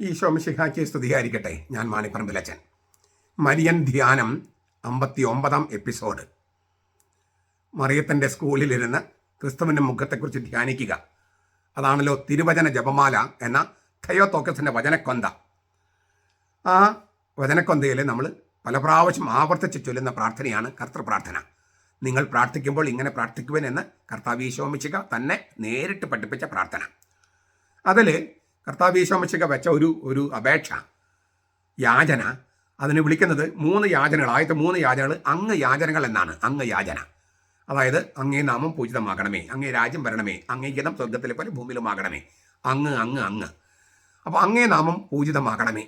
ഈശോ മിശിഹായ്ക്ക് സ്തുതിയായിരിക്കട്ടെ ഞാൻ മാണിപ്പറമ്പിലച്ചൻ മരിയൻ ധ്യാനം അമ്പത്തി ഒമ്പതാം എപ്പിസോഡ്. മറിയത്തിന്റെ സ്കൂളിലിരുന്ന് ക്രിസ്തുവിന്റെ മുഖത്തെക്കുറിച്ച് ധ്യാനിക്കുക. അതാണല്ലോ തിരുവചന ജപമാല എന്ന തയോത്തോക്കസിന്റെ വചനക്കൊന്ത. ആ വചനക്കൊന്തയിൽ നമ്മൾ പല പ്രാവശ്യം ആവർത്തിച്ച് ചൊല്ലുന്ന പ്രാർത്ഥനയാണ് കർത്തൃ പ്രാർത്ഥന നിങ്ങൾ പ്രാർത്ഥിക്കുമ്പോൾ ഇങ്ങനെ പ്രാർത്ഥിക്കുവൻ എന്ന് കർത്താവ് ഈശോമിശിക തന്നെ നേരിട്ട് പഠിപ്പിച്ച പ്രാർത്ഥന. അതിൽ കർത്താവ് വെച്ച ഒരു ഒരു അപേക്ഷ യാചന. അതിനെ വിളിക്കുന്നത് മൂന്ന് യാചനകൾ. ആദ്യത്തെ മൂന്ന് യാചനകൾ അങ്ങ് യാചനകൾ എന്നാണ്. അങ്ങ് യാചന. അതായത് അങ്ങേ നാമം പൂജിതമാകണമേ അങ്ങേ രാജ്യം വരണമേ അങ്ങേ ഗീതം സ്വർഗത്തിലെ പോലെ ഭൂമിയിലുമാകണമേ. അങ്ങ് അങ്ങ് അങ്ങ്. അപ്പോൾ അങ്ങേ നാമം പൂജിതമാകണമേ.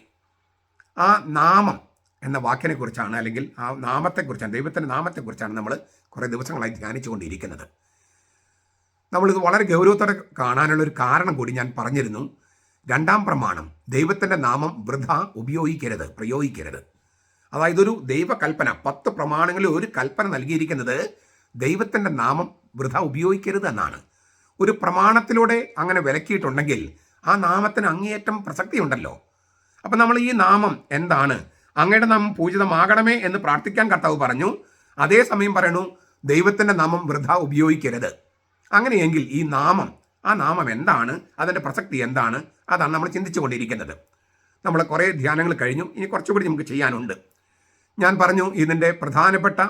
ആ നാമം എന്ന വാക്കിനെ കുറിച്ചാണ് അല്ലെങ്കിൽ ആ നാമത്തെക്കുറിച്ചാണ് ദൈവത്തിന്റെ നാമത്തെക്കുറിച്ചാണ് നമ്മൾ കുറേ ദിവസങ്ങളായി ധ്യാനിച്ചുകൊണ്ടിരിക്കുന്നത്. നമ്മളിത് വളരെ ഗൗരവത്തോടെ കാണാനുള്ള ഒരു കാരണം കൂടി ഞാൻ പറഞ്ഞിരുന്നു. രണ്ടാം പ്രമാണം. ദൈവത്തിന്റെ നാമം വൃഥ ഉപയോഗിക്കരുത് പ്രയോഗിക്കരുത്. അതായത് ഒരു ദൈവകൽപ്പന പത്ത് പ്രമാണങ്ങളിൽ ഒരു കൽപ്പന നൽകിയിരിക്കുന്നത് ദൈവത്തിന്റെ നാമം വൃഥ ഉപയോഗിക്കരുത് എന്നാണ്. ഒരു പ്രമാണത്തിലൂടെ അങ്ങനെ വിലക്കിയിട്ടുണ്ടെങ്കിൽ ആ നാമത്തിന് അങ്ങേയറ്റം പ്രസക്തിയുണ്ടല്ലോ. അപ്പം നമ്മൾ ഈ നാമം എന്താണ്? അങ്ങയുടെ നാമം പൂജിതമാകണമേ എന്ന് പ്രാർത്ഥിക്കാൻ കർത്താവ് പറഞ്ഞു. അതേസമയം പറയണു ദൈവത്തിന്റെ നാമം വൃഥ ഉപയോഗിക്കരുത്. അങ്ങനെയെങ്കിൽ ഈ നാമം ആ നാമം എന്താണ്? അതിന്റെ പ്രസക്തി എന്താണ്? അതാണ് നമ്മൾ ചിന്തിച്ചു കൊണ്ടിരിക്കുന്നത് നമ്മൾ കുറേ ധ്യാനങ്ങൾ കഴിഞ്ഞു. ഇനി കുറച്ചുകൂടി നമുക്ക് ചെയ്യാനുണ്ട്. ഞാൻ പറഞ്ഞു ഇതിന്റെ പ്രധാനപ്പെട്ട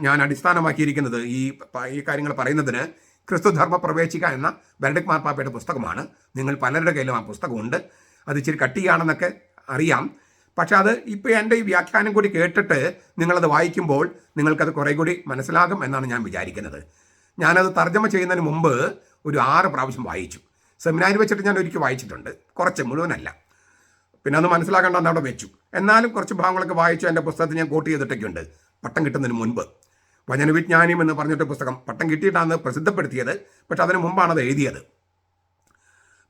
ഞാൻ അടിസ്ഥാനമാക്കിയിരിക്കുന്നത് ഈ ഈ കാര്യങ്ങൾ പറയുന്നതിന് ക്രിസ്തുധർമ്മ പ്രവേശിക എന്ന ബെനഡിക് മാർപ്പാപ്പയുടെ പുസ്തകമാണ്. നിങ്ങൾ പലരുടെ കയ്യിലും ആ പുസ്തകമുണ്ട്. അത് ഇച്ചിരി കട്ടിയാണെന്നൊക്കെ അറിയാം. പക്ഷെ അത് ഇപ്പോൾ എന്റെ ഈ വ്യാഖ്യാനം കൂടി കേട്ടിട്ട് നിങ്ങളത് വായിക്കുമ്പോൾ നിങ്ങൾക്കത് കുറേ കൂടി മനസ്സിലാകും എന്നാണ് ഞാൻ വിചാരിക്കുന്നത്. ഞാനത് തർജമ ചെയ്യുന്നതിന് മുമ്പ് ഒരു ആറ് പ്രാവശ്യം വായിച്ചു. സെമിനാരിൽ വെച്ചിട്ട് ഞാൻ ഒരിക്കൽ വായിച്ചിട്ടുണ്ട്. കുറച്ച് മുഴുവനല്ല. പിന്നെ അത് മനസ്സിലാക്കേണ്ട അവിടെ വെച്ചു. എന്നാലും കുറച്ച് ഭാഗങ്ങളൊക്കെ വായിച്ചു. എന്റെ പുസ്തകത്തിൽ ഞാൻ കോട്ട് ചെയ്തിട്ടൊക്കെയുണ്ട്. പട്ടം കിട്ടുന്നതിന് മുൻപ്. വചനവിജ്ഞാനിയും എന്ന് പറഞ്ഞിട്ട് പുസ്തകം പട്ടം കിട്ടിയിട്ടാണ് പ്രസിദ്ധപ്പെടുത്തിയത്. പക്ഷെ അതിന് മുമ്പാണ് അത് എഴുതിയത്.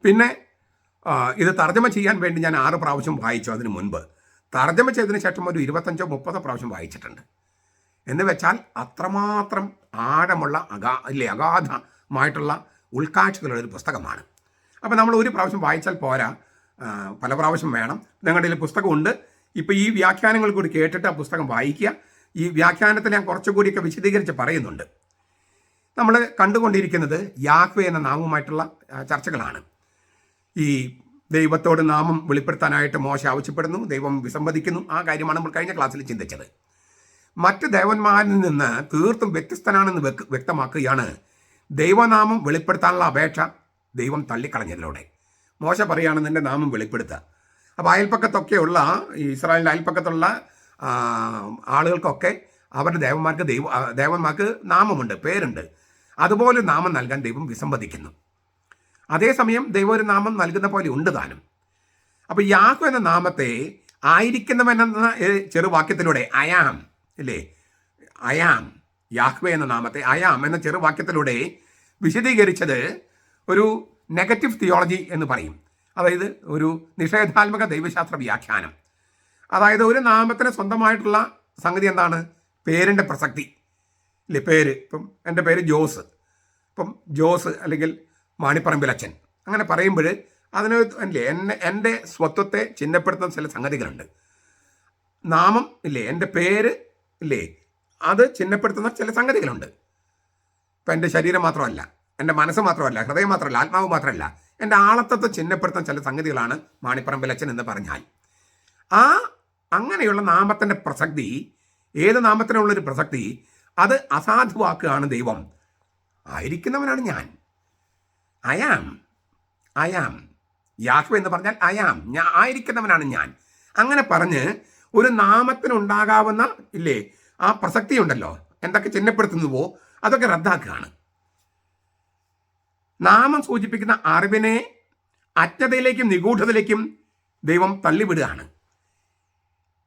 പിന്നെ ഇത് തർജമ ചെയ്യാൻ വേണ്ടി ഞാൻ ആറ് പ്രാവശ്യം വായിച്ചു അതിന് മുൻപ്. തർജമ ചെയ്തതിന് ശേഷം ഒരു ഇരുപത്തഞ്ചോ മുപ്പതോ പ്രാവശ്യം വായിച്ചിട്ടുണ്ട്. എന്ന് വെച്ചാൽ അത്രമാത്രം ആഴമുള്ള അഗാ ഇല്ലേ അഗാധമായിട്ടുള്ള ഉൾക്കാഴ്ചകളുള്ള ഒരു പുസ്തകമാണ്. അപ്പോൾ നമ്മൾ ഒരു പ്രാവശ്യം വായിച്ചാൽ പോരാ. പല പ്രാവശ്യം വേണം. നിങ്ങളുടെ കയ്യിൽ പുസ്തകമുണ്ട്. ഇപ്പോൾ ഈ വ്യാഖ്യാനങ്ങൾ കൂടി കേട്ടിട്ട് ആ പുസ്തകം വായിക്കുക. ഈ വ്യാഖ്യാനത്തിൽ ഞാൻ കുറച്ചുകൂടിയൊക്കെ വിശദീകരിച്ച് പറയുന്നുണ്ട്. നമ്മൾ കണ്ടുകൊണ്ടിരിക്കുന്നത് യാഹ്വേ എന്ന നാമവുമായിട്ടുള്ള ചർച്ചകളാണ്. ഈ ദൈവത്തോട് നാമം വെളിപ്പെടുത്താനായിട്ട് മോശം ആവശ്യപ്പെടുന്നു ദൈവം വിസമ്മതിക്കുന്നു ആ കാര്യമാണ് നമ്മൾ കഴിഞ്ഞ ക്ലാസ്സിൽ ചിന്തിച്ചത്. മറ്റ് ദേവന്മാരിൽ നിന്ന് തീർത്തും വ്യത്യസ്തനാണെന്ന് വ്യക്ത- വ്യക്തമാക്കുകയാണ്. ദൈവനാമം വെളിപ്പെടുത്താനുള്ള അപേക്ഷ ദൈവം തള്ളിക്കളഞ്ഞതിലൂടെ. മോശ പറയുകയാണ് നിന്റെ നാമം വെളിപ്പെടുത്തുക. അപ്പോൾ അയൽപ്പക്കത്തൊക്കെയുള്ള ഇസ്രായേലിന്റെ അയൽപ്പക്കത്തുള്ള ആളുകൾക്കൊക്കെ അവരുടെ ദേവന്മാർക്ക് ദൈവ ദേവന്മാർക്ക് നാമമുണ്ട് പേരുണ്ട്. അതുപോലെ നാമം നൽകാൻ ദൈവം വിസമ്മതിക്കുന്നു. അതേസമയം ദൈവം ഒരു നാമം നൽകുന്ന പോലെ ഉണ്ട് താനും. അപ്പോൾ യാഹു എന്ന നാമത്തെ ആയിരിക്കുന്നവൻ എന്ന ചെറുവാക്യത്തിലൂടെ അയാം ഇല്ലേ? അയാം യാഹ്വേ എന്ന നാമത്തെ അയാം എന്ന ചെറുവാക്യത്തിലൂടെ വിശദീകരിച്ചത് ഒരു നെഗറ്റീവ് തിയോളജി എന്ന് പറയും. അതായത് ഒരു നിഷേധാത്മക ദൈവശാസ്ത്ര വ്യാഖ്യാനം. അതായത് ഒരു നാമത്തിന് സ്വന്തമായിട്ടുള്ള സംഗതി എന്താണ്? പേരിന്റെ പ്രസക്തി. ഇല്ലേ? പേര്. ഇപ്പം എന്റെ പേര് ജോസ്. ഇപ്പം ജോസ് അല്ലെങ്കിൽ മാണിപ്പറമ്പിലച്ചൻ അങ്ങനെ പറയുമ്പോൾ അതിന് അല്ലേ എന്നെ എന്റെ സ്വത്വത്തെ ചിഹ്നപ്പെടുത്തുന്ന ചില സംഗതികളുണ്ട്. നാമം ഇല്ലേ? എന്റെ പേര് ഇല്ലേ? അത് ചിഹ്നപ്പെടുത്തുന്ന ചില സംഗതികളുണ്ട്. ഇപ്പം എന്റെ ശരീരം മാത്രമല്ല എന്റെ മനസ്സ് മാത്രമല്ല ഹൃദയം മാത്രമല്ല ആത്മാവ് മാത്രമല്ല എന്റെ ആളത്തത്തെ ചിഹ്നപ്പെടുത്തുന്ന ചില സംഗതികളാണ് മാണിപ്പറമ്പിലച്ചൻ എന്ന് പറഞ്ഞാൽ. ആ അങ്ങനെയുള്ള നാമത്തിന്റെ പ്രസക്തി ഏത് നാമത്തിനുള്ളൊരു പ്രസക്തി അത് അസാധുവാക്കുകയാണ് ദൈവം. ആയിരിക്കുന്നവനാണ് ഞാൻ. അയാം അയാം യാഹു എന്ന് പറഞ്ഞാൽ അയാം ഞാൻ ആയിരിക്കുന്നവനാണ് ഞാൻ. അങ്ങനെ പറഞ്ഞ് ഒരു നാമത്തിനുണ്ടാകാവുന്ന ഇല്ലേ ആ പ്രസക്തി ഉണ്ടല്ലോ എന്തൊക്കെ ചിഹ്നപ്പെടുത്തുന്നുവോ അതൊക്കെ റദ്ദാക്കുകയാണ്. നാമം സൂചിപ്പിക്കുന്ന അറിവിനെ അജ്ഞതയിലേക്കും നിഗൂഢതയിലേക്കും ദൈവം തള്ളിവിടുകയാണ്.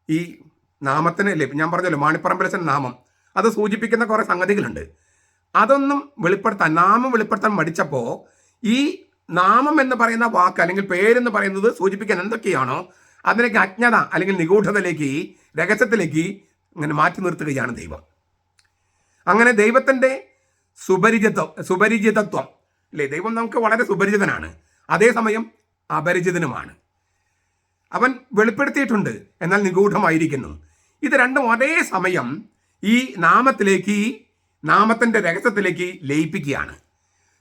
ഈ നാമത്തിന് അല്ലേ ഞാൻ പറഞ്ഞല്ലോ മാണിപ്പറമ്പലച്ചൻ നാമം. അത് സൂചിപ്പിക്കുന്ന കുറേ സംഗതികളുണ്ട്. അതൊന്നും വെളിപ്പെടുത്താൻ നാമം വെളിപ്പെടുത്താൻ മടിച്ചപ്പോൾ ഈ നാമം എന്ന് പറയുന്ന വാക്ക് അല്ലെങ്കിൽ പേരെന്ന് പറയുന്നത് സൂചിപ്പിക്കാൻ എന്തൊക്കെയാണോ അതിലേക്ക് അജ്ഞത അല്ലെങ്കിൽ നിഗൂഢതയിലേക്ക് രഹസ്യത്തിലേക്ക് ഇങ്ങനെ മാറ്റി നിർത്തുകയാണ് ദൈവം. അങ്ങനെ ദൈവത്തിന്റെ സുപരിചിതം സുപരിചിതത്വം അല്ലേ? ദൈവം നമുക്ക് വളരെ സുപരിചിതനാണ്. അതേസമയം അപരിചിതനുമാണ്. അവൻ വെളിപ്പെടുത്തിയിട്ടുണ്ട് എന്നാൽ നിഗൂഢമായിരിക്കുന്നു. ഇത് രണ്ടും ഒരേ സമയം ഈ നാമത്തിലേക്ക് നാമത്തിന്റെ രഹസ്യത്തിലേക്ക് ലയിപ്പിക്കുകയാണ്.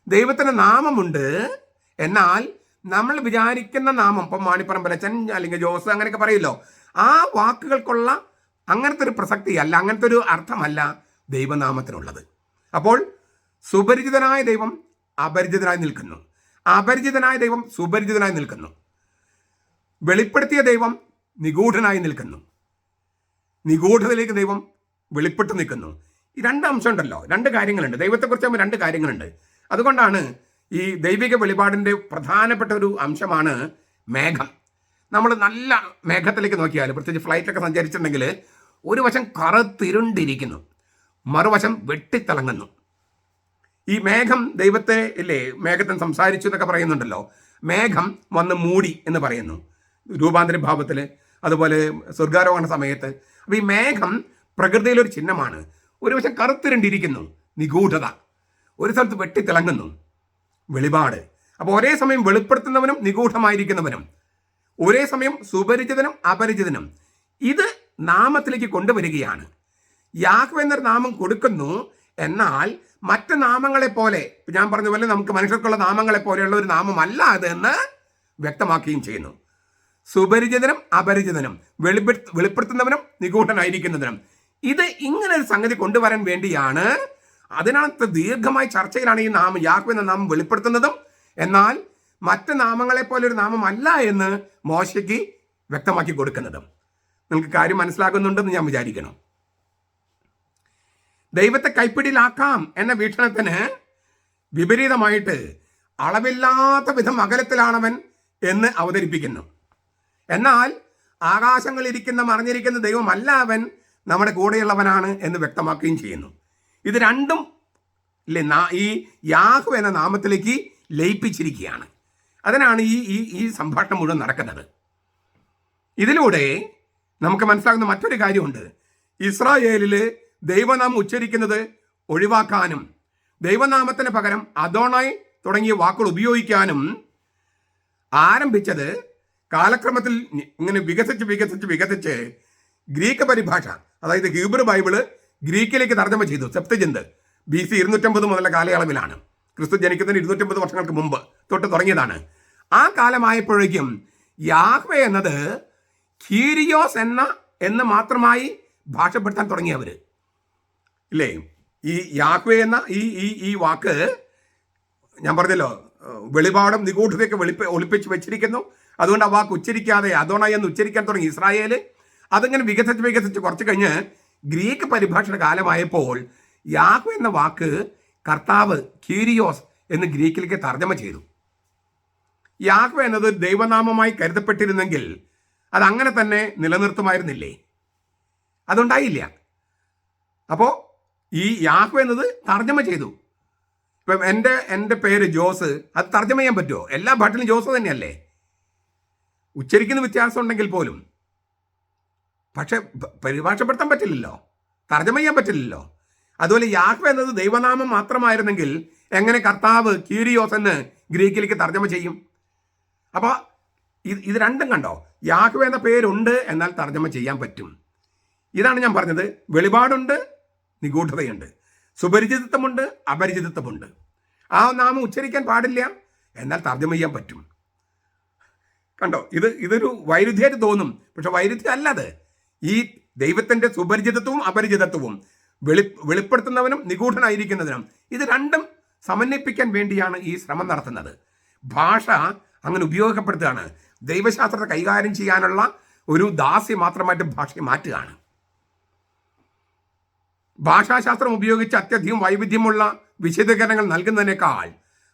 ദൈവത്തിന് നാമമുണ്ട് എന്നാൽ നമ്മൾ വിചാരിക്കുന്ന നാമം ഇപ്പം മാണിപ്പറമ്പലച്ചൻ അല്ലെങ്കിൽ ജോസ് അങ്ങനെയൊക്കെ പറയുമല്ലോ ആ വാക്കുകൾക്കുള്ള അങ്ങനത്തെ ഒരു പ്രസക്തി അല്ല അങ്ങനത്തെ ഒരു അർത്ഥമല്ല ദൈവനാമത്തിനുള്ളത്. അപ്പോൾ സുപരിചിതനായ ദൈവം അപരിചിതനായി നിൽക്കുന്നു. അപരിചിതനായ ദൈവം സുപരിചിതനായി നിൽക്കുന്നു. വെളിപ്പെടുത്തിയ ദൈവം നിഗൂഢനായി നിൽക്കുന്നു. നിഗൂഢതയിലേക്ക് ദൈവം വെളിപ്പെട്ട് നിൽക്കുന്നു. ഈ രണ്ട് അംശമുണ്ടല്ലോ രണ്ട് കാര്യങ്ങളുണ്ട്. ദൈവത്തെക്കുറിച്ച് നമ്മൾ രണ്ട് കാര്യങ്ങളുണ്ട്. അതുകൊണ്ടാണ് ഈ ദൈവിക വെളിപാടിന്റെ പ്രധാനപ്പെട്ട ഒരു അംശമാണ് മേഘം. നമ്മൾ നല്ല മേഘത്തിലേക്ക് നോക്കിയാൽ പ്രത്യേകിച്ച് ഫ്ലൈറ്റൊക്കെ സഞ്ചരിച്ചിട്ടുണ്ടെങ്കിൽ ഒരു വശം കറുത്തിരുണ്ടിരിക്കുന്നു മറുവശം വെട്ടിത്തിളങ്ങുന്നു. ഈ മേഘം ദൈവത്തെ ഇല്ലേ മേഘത്തിന് സംസാരിച്ചു എന്നൊക്കെ പറയുന്നുണ്ടല്ലോ. മേഘം വന്ന് മൂടി എന്ന് പറയുന്നു രൂപാന്തര ഭാവത്തിൽ അതുപോലെ സ്വർഗാരോഹണ സമയത്ത്. അപ്പോൾ ഈ മേഘം പ്രകൃതിയിലൊരു ചിഹ്നമാണ്. ഒരു പക്ഷെ കറുത്തിരണ്ടിരിക്കുന്നു നിഗൂഢത. ഒരു സ്ഥലത്ത് വെട്ടിത്തിളങ്ങുന്നു വെളിപാട്. അപ്പോൾ ഒരേ സമയം വെളിപ്പെടുത്തുന്നവനും നിഗൂഢമായിരിക്കുന്നവനും ഒരേ സമയം സുപരിചിതനും അപരിചിതനും. ഇത് നാമത്തിലേക്ക് കൊണ്ടുവരികയാണ്. യാഹ്വ എന്നൊരു നാമം കൊടുക്കുന്നു. എന്നാൽ മറ്റ് നാമങ്ങളെ പോലെ ഞാൻ പറഞ്ഞ പോലെ നമുക്ക് മനുഷ്യർക്കുള്ള നാമങ്ങളെ പോലെയുള്ള ഒരു നാമമല്ല അതെന്ന് വ്യക്തമാക്കുകയും ചെയ്യുന്നു. സുപരിചിതനും അപരിചിതനും വെളിപ്പെടുത്ത വെളിപ്പെടുത്തുന്നവനും നിഗൂഢനായിരിക്കുന്നതിനും ഇത് ഇങ്ങനെ ഒരു സംഗതി കൊണ്ടുവരാൻ വേണ്ടിയാണ് അതിനകത്ത് ദീർഘമായ ചർച്ചയിലാണ് ഈ നാമം യാഹ്വ എന്ന നാമം വെളിപ്പെടുത്തുന്നതും. എന്നാൽ മറ്റ് നാമങ്ങളെ പോലെ ഒരു നാമമല്ല എന്ന് മോശയ്ക്ക് വ്യക്തമാക്കി കൊടുക്കുന്നതും. നിങ്ങൾക്ക് കാര്യം മനസ്സിലാകുന്നുണ്ടെന്ന് ഞാൻ വിചാരിക്കണം. ദൈവത്തെ കൈപ്പിടിയിലാക്കാം എന്ന വീക്ഷണത്തിന് വിപരീതമായിട്ട് അളവില്ലാത്ത വിധം അകലത്തിലാണവൻ എന്ന് അവതരിപ്പിക്കുന്നു. എന്നാൽ ആകാശങ്ങളിരിക്കുന്ന മറിഞ്ഞിരിക്കുന്ന ദൈവമല്ല അവൻ നമ്മുടെ കൂടെയുള്ളവനാണ് എന്ന് വ്യക്തമാക്കുകയും ചെയ്യുന്നു. ഇത് രണ്ടും ഇല്ലേ ഈ യാഹു എന്ന നാമത്തിലേക്ക് ലയിപ്പിച്ചിരിക്കുകയാണ്. അതിനാണ് ഈ ഈ ഈ സംഭാഷണം മുഴുവൻ നടക്കുന്നത്. ഇതിലൂടെ നമുക്ക് മനസ്സിലാകുന്ന മറ്റൊരു കാര്യമുണ്ട്. ഇസ്രായേലിൽ ദൈവനാമം ഉച്ചരിക്കുന്നത് ഒഴിവാക്കാനും ദൈവനാമത്തിന് പകരം അതോണായി തുടങ്ങിയ വാക്കുകൾ ഉപയോഗിക്കാനും ആരംഭിച്ചത് കാലക്രമത്തിൽ ഇങ്ങനെ വികസിച്ച് വികസിച്ച് വികസിച്ച് ഗ്രീക്ക് പരിഭാഷ അതായത് ഹീബ്രു ബൈബിൾ ഗ്രീക്കിലേക്ക് തർജമ ചെയ്തു സെപ്തജിന്ത് ബി സി ഇരുന്നൂറ്റമ്പത് മുതലുള്ള കാലയളവിലാണ്. ക്രിസ്തു ജനിക്കുന്നതിന് ഇരുന്നൂറ്റമ്പത് വർഷങ്ങൾക്ക് മുമ്പ് തൊട്ട് തുടങ്ങിയതാണ്. ആ കാലമായപ്പോഴേക്കും യാഹ്വ എന്നത് കീരിയോസ് എന്ന എന്ന് മാത്രമായി ഭാഷപ്പെടുത്താൻ തുടങ്ങിയവർ ഇല്ലേ? ഈ യാക്വേ എന്ന ഈ ഈ ഈ വാക്ക് ഞാൻ പറഞ്ഞല്ലോ വെളിപാടും നിഗൂഢതയൊക്കെ വെളിപ്പ ഒളിപ്പിച്ച് വെച്ചിരിക്കുന്നു. അതുകൊണ്ട് ആ വാക്ക് ഉച്ചരിക്കാതെ അതോണായി എന്ന് ഉച്ചരിക്കാൻ തുടങ്ങി ഇസ്രായേൽ അതിങ്ങനെ വികസിച്ച് വികസിച്ച് കുറച്ച് കഴിഞ്ഞ് ഗ്രീക്ക് പരിഭാഷയുടെ കാലമായപ്പോൾ യാഹു എന്ന വാക്ക് കർത്താവ് ക്യൂരിയോസ് എന്ന് ഗ്രീക്കിലേക്ക് തർജമ ചെയ്തു. യാക്വ എന്നത് ദൈവനാമമായി കരുതപ്പെട്ടിരുന്നെങ്കിൽ അത് അങ്ങനെ തന്നെ നിലനിർത്തുമായിരുന്നില്ലേ? അതുണ്ടായില്ല. അപ്പോൾ ഈ യാഹു എന്നത് തർജമ ചെയ്തു. ഇപ്പം എന്റെ എന്റെ പേര് ജോസ് അത് തർജമ ചെയ്യാൻ പറ്റുമോ? എല്ലാ ഭട്ടിലും ജോസ് തന്നെയല്ലേ? ഉച്ചരിക്കുന്ന വ്യത്യാസം ഉണ്ടെങ്കിൽ പോലും. പക്ഷെ പരിഭാഷപ്പെടുത്താൻ പറ്റില്ലല്ലോ. തർജമ ചെയ്യാൻ പറ്റില്ലല്ലോ. അതുപോലെ യാഹ്വ എന്നത് ദൈവനാമം മാത്രമായിരുന്നെങ്കിൽ എങ്ങനെ കർത്താവ് കീരിയോസ് എന്ന് ഗ്രീക്കിലേക്ക് തർജമ ചെയ്യും? അപ്പോൾ ഇത് രണ്ടും കണ്ടോ? യാഹുവ എന്ന പേരുണ്ട് എന്നാൽ തർജമ ചെയ്യാൻ പറ്റും. ഇതാണ് ഞാൻ പറഞ്ഞത്. വെളിപാടുണ്ട് നിഗൂഢതയുണ്ട്. സുപരിചിതത്വമുണ്ട് അപരിചിതത്വമുണ്ട്. ആ നാമം ഉച്ചരിക്കാൻ പാടില്ല എന്നാൽ തർജമ ചെയ്യാൻ പറ്റും. കണ്ടോ? ഇത് ഇതൊരു വൈരുദ്ധ്യമായിട്ട് തോന്നും. പക്ഷെ വൈരുദ്ധ്യം അല്ലാതെ. ഈ ദൈവത്തിന്റെ സുപരിചിതത്വവും അപരിചിതത്വവും വെളി വെളിപ്പെടുത്തുന്നവനും നിഗൂഢനായിരിക്കുന്നതിനും ഇത് രണ്ടും സമന്വയിപ്പിക്കാൻ വേണ്ടിയാണ് ഈ ശ്രമം നടത്തുന്നത്. ഭാഷ അങ്ങനെ ഉപയോഗപ്പെടുത്തുകയാണ്. ദൈവശാസ്ത്രത്തെ കൈകാര്യം ചെയ്യാനുള്ള ഒരു ദാസ്യം മാത്രമായിട്ട് ഭാഷയെ മാറ്റുകയാണ്. ഭാഷാശാസ്ത്രം ഉപയോഗിച്ച് അത്യധികം വൈവിധ്യമുള്ള വിശദീകരണങ്ങൾ നൽകുന്നതിനേക്കാൾ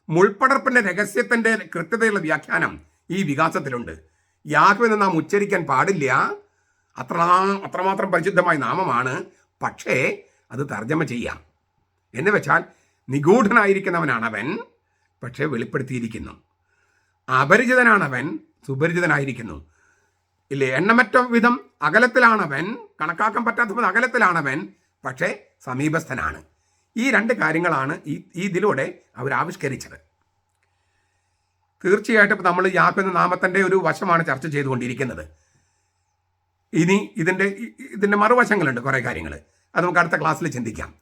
മുൾപ്പടർപ്പിന്റെ രഹസ്യത്തിന്റെ കൃത്യതയുള്ള വ്യാഖ്യാനം ഈ വികാസത്തിലുണ്ട്. യാഹ്വെന്ന് നാം ഉച്ചരിക്കാൻ പാടില്ല. അത്ര അത്രമാത്രം പരിശുദ്ധമായ നാമമാണ്. പക്ഷേ അത് തർജമ ചെയ്യാം. എന്ന് വെച്ചാൽ നിഗൂഢനായിരിക്കുന്നവനാണവൻ. പക്ഷേ വെളിപ്പെടുത്തിയിരിക്കുന്നു. അപരിചിതനാണവൻ സുപരിചിതനായിരിക്കുന്നു. ഇല്ലേ? എണ്ണമറ്റ വിധം അകലത്തിലാണവൻ കണക്കാക്കാൻ പറ്റാത്ത വിധം അകലത്തിലാണവൻ പക്ഷേ സമീപസ്ഥനാണ്. ഈ രണ്ട് കാര്യങ്ങളാണ് ഈ ഇതിലൂടെ അവർ ആവിഷ്കരിച്ചത്. തീർച്ചയായിട്ടും നമ്മൾ യാക്കുന്ന നാമത്തിന്റെ ഒരു വശമാണ് ചർച്ച ചെയ്തുകൊണ്ടിരിക്കുന്നത്. ഇനി ഇതിന്റെ ഇതിന്റെ മറുവശങ്ങളുണ്ട് കുറേ കാര്യങ്ങൾ. അത് നമുക്ക് അടുത്ത ക്ലാസ്സിൽ ചിന്തിക്കാം.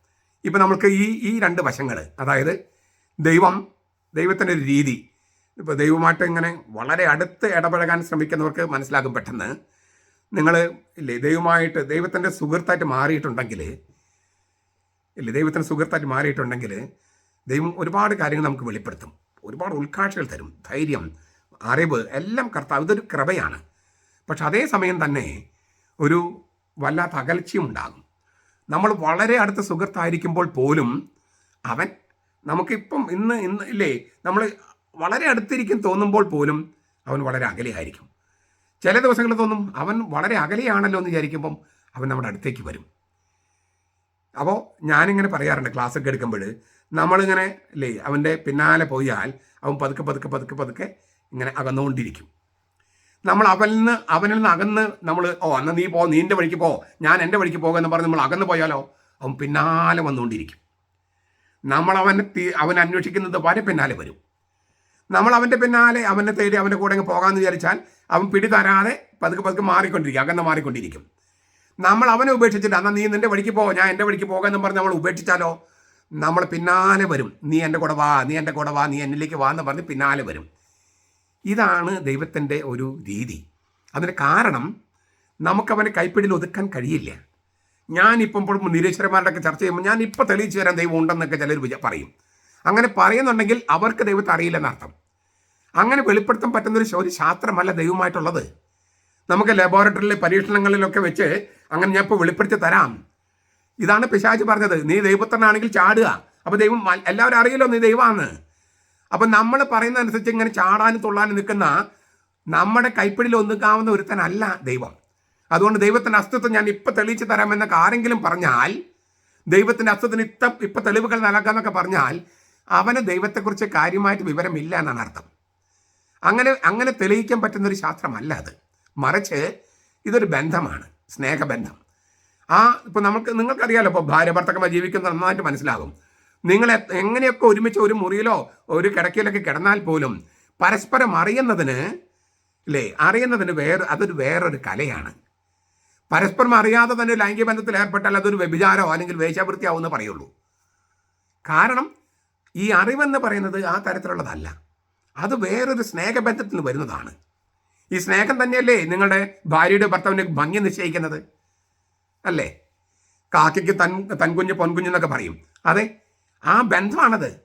ഇപ്പം നമുക്ക് ഈ ഈ രണ്ട് വശങ്ങൾ അതായത് ദൈവം ദൈവത്തിന്റെ ഒരു രീതി ഇപ്പോൾ ദൈവമായിട്ട് ഇങ്ങനെ വളരെ അടുത്ത് ഇടപഴകാൻ ശ്രമിക്കുന്നവർക്ക് മനസ്സിലാകും പെട്ടെന്ന്. നിങ്ങൾ ഇല്ലേ ദൈവമായിട്ട് ദൈവത്തിന്റെ സുഹൃത്തായിട്ട് മാറിയിട്ടുണ്ടെങ്കിൽ ഇല്ലേ ദൈവത്തിന്റെ സുഹൃത്തായിട്ട് മാറിയിട്ടുണ്ടെങ്കിൽ ദൈവം ഒരുപാട് കാര്യങ്ങൾ നമുക്ക് വെളിപ്പെടുത്തും. ഒരുപാട് ഉൾക്കാഴ്ചകൾ തരും. ധൈര്യം അറിവ് എല്ലാം കർത്താവ് ഇതൊരു കൃപയാണ്. പക്ഷെ അതേ സമയം തന്നെ ഒരു വല്ലാത്ത അകൽച്ചയും ഉണ്ടാകും. നമ്മൾ വളരെ അടുത്ത സുഹൃത്തായിരിക്കുമ്പോൾ പോലും അവൻ നമുക്കിപ്പം ഇന്ന് ഇന്ന് ഇല്ലേ നമ്മൾ വളരെ അടുത്തിരിക്കും തോന്നുമ്പോൾ പോലും അവൻ വളരെ അകലെയായിരിക്കും. ചില ദിവസങ്ങളിൽ തോന്നും അവൻ വളരെ അകലെയാണല്ലോ എന്ന് വിചാരിക്കുമ്പം അവൻ നമ്മുടെ അടുത്തേക്ക് വരും. അപ്പോൾ ഞാനിങ്ങനെ പറയാറുണ്ട് ക്ലാസ്സൊക്കെ എടുക്കുമ്പോൾ നമ്മളിങ്ങനെ അല്ലേ അവന്റെ പിന്നാലെ പോയാൽ അവൻ പതുക്കെ പതുക്കെ പതുക്കെ പതുക്കെ ഇങ്ങനെ അകന്നുകൊണ്ടിരിക്കും. നമ്മൾ അവനിൽ നിന്ന് അവനിൽ നിന്ന് അകന്ന് നമ്മൾ ഓ അന്ന് നീ പോ നീ എന്റെ വഴിക്ക് പോ ഞാൻ എന്റെ വഴിക്ക് പോകുമെന്ന് പറഞ്ഞ് നമ്മൾ അകന്ന് പോയാലോ അവൻ പിന്നാലെ വന്നുകൊണ്ടിരിക്കും. നമ്മൾ തീ- അവൻ അന്വേഷിക്കുന്നത് വരെ പിന്നാലെ വരും. നമ്മൾ അവന്റെ പിന്നാലെ അവനെ തേടി അവന്റെ കൂടെ അങ്ങ് പോകാമെന്ന് വിചാരിച്ചാൽ അവൻ പിടി തരാതെ പതുക്കെ പതുക്കെ മാറിക്കൊണ്ടിരിക്കും അകന്ന് മാറിക്കൊണ്ടിരിക്കും. നമ്മൾ അവനെ ഉപേക്ഷിച്ചിട്ട് എന്നാൽ നീ നിന്റെ വഴിക്ക് പോ ഞാൻ എന്റെ വഴിക്ക് പോകാമെന്ന് പറഞ്ഞ് നമ്മൾ ഉപേക്ഷിച്ചാലോ? നമ്മൾ പിന്നാലെ വരും. നീ എന്റെ കൂടെ വാ നീ എന്റെ കൂടെ വാ നീ എന്നിലേക്ക് വാ എന്ന് പറഞ്ഞ് പിന്നാലെ വരും. ഇതാണ് ദൈവത്തിന്റെ ഒരു രീതി. അതിന് കാരണം നമുക്കവനെ കൈപ്പിടിയിൽ ഒതുക്കാൻ കഴിയില്ല. ഞാനിപ്പം നിരീശ്വരന്മാരുടെയൊക്കെ ചർച്ച ചെയ്യുമ്പോൾ ഞാൻ ഇപ്പോൾ തെളിയിച്ചു തരാൻ ദൈവം ഉണ്ടെന്നൊക്കെ ചിലർ പറയും. അങ്ങനെ പറയുന്നുണ്ടെങ്കിൽ അവർക്ക് ദൈവത്തെ അറിയില്ലെന്നർത്ഥം അങ്ങനെ വെളിപ്പെടുത്താൻ പറ്റുന്ന ഒരു ഒരു ശാസ്ത്രമല്ല ദൈവമായിട്ടുള്ളത് നമുക്ക് ലബോറട്ടറിയിലെ പരീക്ഷണങ്ങളിലൊക്കെ വെച്ച് അങ്ങനെ ഞാൻ ഇപ്പോൾ വെളിപ്പെടുത്തി തരാം. ഇതാണ് പിശാജ് പറഞ്ഞത്. നീ ദൈവത്തനാണെങ്കിൽ ചാടുക. അപ്പോൾ ദൈവം എല്ലാവരും അറിയില്ലോ നീ ദൈവമാണ് അപ്പം നമ്മൾ പറയുന്ന അനുസരിച്ച് ഇങ്ങനെ ചാടാനും തുള്ളാനും നിൽക്കുന്ന നമ്മുടെ കൈപ്പിടിയിൽ ഒന്നുക്കാവുന്ന ഒരുത്തനല്ല ദൈവം. അതുകൊണ്ട് ദൈവത്തിന്റെ അസ്തിത്വം ഞാൻ ഇപ്പം തെളിയിച്ചു തരാമെന്നൊക്കെ ആരെങ്കിലും പറഞ്ഞാൽ ദൈവത്തിന്റെ അസ്തിത്വത്തിന് ഇത്ത ഇപ്പം തെളിവുകൾ നൽകാമെന്നൊക്കെ പറഞ്ഞാൽ അവന് ദൈവത്തെക്കുറിച്ച് കാര്യമായിട്ട് വിവരമില്ല എന്നാണ് അർത്ഥം. അങ്ങനെ അങ്ങനെ തെളിയിക്കാൻ പറ്റുന്ന ഒരു ശാസ്ത്രമല്ല അത്. മറിച്ച് ഇതൊരു ബന്ധമാണ് സ്നേഹബന്ധം. ആ ഇപ്പോൾ നമുക്ക് നിങ്ങൾക്കറിയാലോ ഇപ്പോൾ ഭാര്യ ഭർത്തക്കന്മാർ ജീവിക്കുന്നത് നന്നായിട്ട് മനസ്സിലാകും. നിങ്ങൾ എങ്ങനെയൊക്കെ ഒരുമിച്ച് ഒരു മുറിയിലോ ഒരു കിടക്കയിലൊക്കെ കിടന്നാൽ പോലും പരസ്പരം അറിയുന്നതിന് അല്ലേ അറിയുന്നതിന് വേറെ അതൊരു വേറൊരു കലയാണ്. പരസ്പരം അറിയാതെ തന്നെ ലൈംഗിക ബന്ധത്തിൽ ഏർപ്പെട്ടാൽ അതൊരു വ്യഭിചാരമോ അല്ലെങ്കിൽ വേശ്യാവൃത്തിയാവും എന്ന് പറയുള്ളൂ. കാരണം ഈ അറിവെന്ന് പറയുന്നത് ആ തരത്തിലുള്ളതല്ല. അത് വേറൊരു സ്നേഹബന്ധത്തിൽ നിന്ന് വരുന്നതാണ്. ഈ സ്നേഹം തന്നെയല്ലേ നിങ്ങളുടെ ഭാര്യയുടെ ഭർത്താവിന്റെ ഭംഗി നിശ്ചയിക്കുന്നത്? അല്ലേ? കാക്കയ്ക്ക് തൻ തൻകുഞ്ഞ് പൊൻകുഞ്ഞ് എന്നൊക്കെ പറയും. അതെ ആ ബന്ധമാണത്.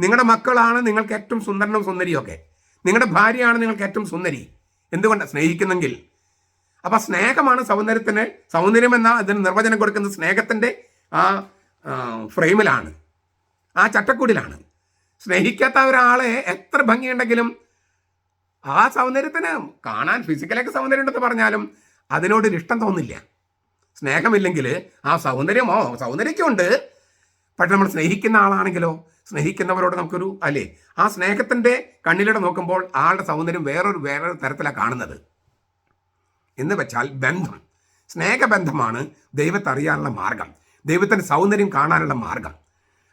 നിങ്ങളുടെ മക്കളാണ് നിങ്ങൾക്ക് ഏറ്റവും സുന്ദരനും സുന്ദരിയും ഒക്കെ. നിങ്ങളുടെ ഭാര്യയാണ് നിങ്ങൾക്ക് ഏറ്റവും സുന്ദരി. എന്തുകൊണ്ടാണ് സ്നേഹിക്കുന്നെങ്കിൽ. അപ്പം സ്നേഹമാണ് സൗന്ദര്യത്തിന് സൗന്ദര്യം എന്ന അതിന് നിർവചനം കൊടുക്കുന്ന സ്നേഹത്തിന്റെ ആ ആ, ഫ്രെയിമിലാണ്. ആ ചട്ടക്കൂടിലാണ്. സ്നേഹിക്കാത്ത ഒരാളെ എത്ര ഭംഗിയുണ്ടെങ്കിലും ആ സൗന്ദര്യത്തിന് കാണാൻ ഫിസിക്കലൊക്കെ സൗന്ദര്യം ഉണ്ടെന്ന് പറഞ്ഞാലും അതിനോടൊരു ഇഷ്ടം തോന്നില്ല. സ്നേഹമില്ലെങ്കിൽ ആ സൗന്ദര്യമോ സൗന്ദര്യമൊക്കെ പക്ഷെ നമ്മൾ സ്നേഹിക്കുന്ന ആളാണെങ്കിലോ സ്നേഹിക്കുന്നവരോട് നമുക്കൊരു അല്ലേ ആ സ്നേഹത്തിന്റെ കണ്ണിലൂടെ നോക്കുമ്പോൾ ആളുടെ സൗന്ദര്യം വേറൊരു വേറൊരു തരത്തിലാണ് കാണുന്നത്. എന്ന് വെച്ചാൽ ബന്ധം. സ്നേഹബന്ധമാണ് ദൈവത്തെ അറിയാനുള്ള മാർഗം. ദൈവത്തിന്റെ സൗന്ദര്യം കാണാനുള്ള മാർഗം.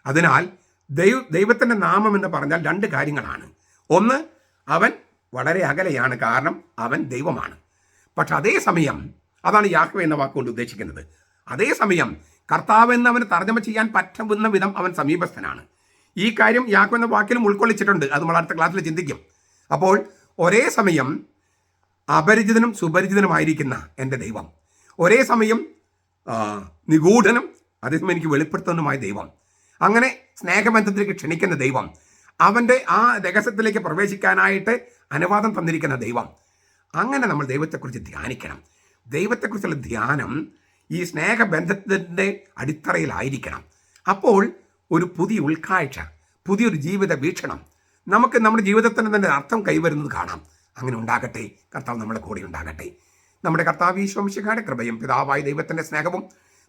അതിനാൽ ദൈവ ദൈവത്തിന്റെ നാമം എന്ന് പറഞ്ഞാൽ രണ്ട് കാര്യങ്ങളാണ്. ഒന്ന് അവൻ വളരെ അകലെയാണ് കാരണം അവൻ ദൈവമാണ്. പക്ഷെ അതേ സമയം അതാണ് യാഹ്വ എന്ന വാക്കുകൊണ്ട് ഉദ്ദേശിക്കുന്നത്. അതേസമയം കർത്താവ് എന്ന് അവന് തർജമ ചെയ്യാൻ പറ്റുന്ന വിധം അവൻ സമീപസ്ഥനാണ്. ഈ കാര്യം യാഹ്വ എന്ന വാക്കിലും ഉൾക്കൊള്ളിച്ചിട്ടുണ്ട്. അത് നമ്മൾ അടുത്ത ക്ലാസ്സിൽ ചിന്തിക്കും. അപ്പോൾ ഒരേ സമയം അപരിചിതനും സുപരിചിതനുമായിരിക്കുന്ന എന്റെ ദൈവം. ഒരേ സമയം നിഗൂഢനും അതേസമയം എനിക്ക് വെളിപ്പെടുത്തുന്നതുമായ ദൈവം. അങ്ങനെ സ്നേഹബന്ധത്തിലേക്ക് ക്ഷണിക്കുന്ന ദൈവം അവന്റെ ആ രഹസ്യത്തിലേക്ക് പ്രവേശിക്കാനായിട്ട് അനുവാദം തന്നിരിക്കുന്ന ദൈവം. അങ്ങനെ നമ്മൾ ദൈവത്തെക്കുറിച്ച് ധ്യാനിക്കണം. ദൈവത്തെക്കുറിച്ചുള്ള ധ്യാനം ഈ സ്നേഹബന്ധത്തിന്റെ അടിത്തറയിലായിരിക്കണം. അപ്പോൾ ഒരു പുതിയ ഉൾക്കാഴ്ച പുതിയൊരു ജീവിത വീക്ഷണം നമുക്ക് നമ്മുടെ ജീവിതത്തിന് തന്നെ അർത്ഥം കൈവരുന്നത് കാണാം. അങ്ങനെ ഉണ്ടാകട്ടെ. കർത്താവ് നമ്മുടെ കൂടെ ഉണ്ടാകട്ടെ. നമ്മുടെ കർത്താവ് ഈശ്വംശിഖയുടെ കൃപയും പിതാവായ ദൈവത്തിന്റെ സ്നേഹവും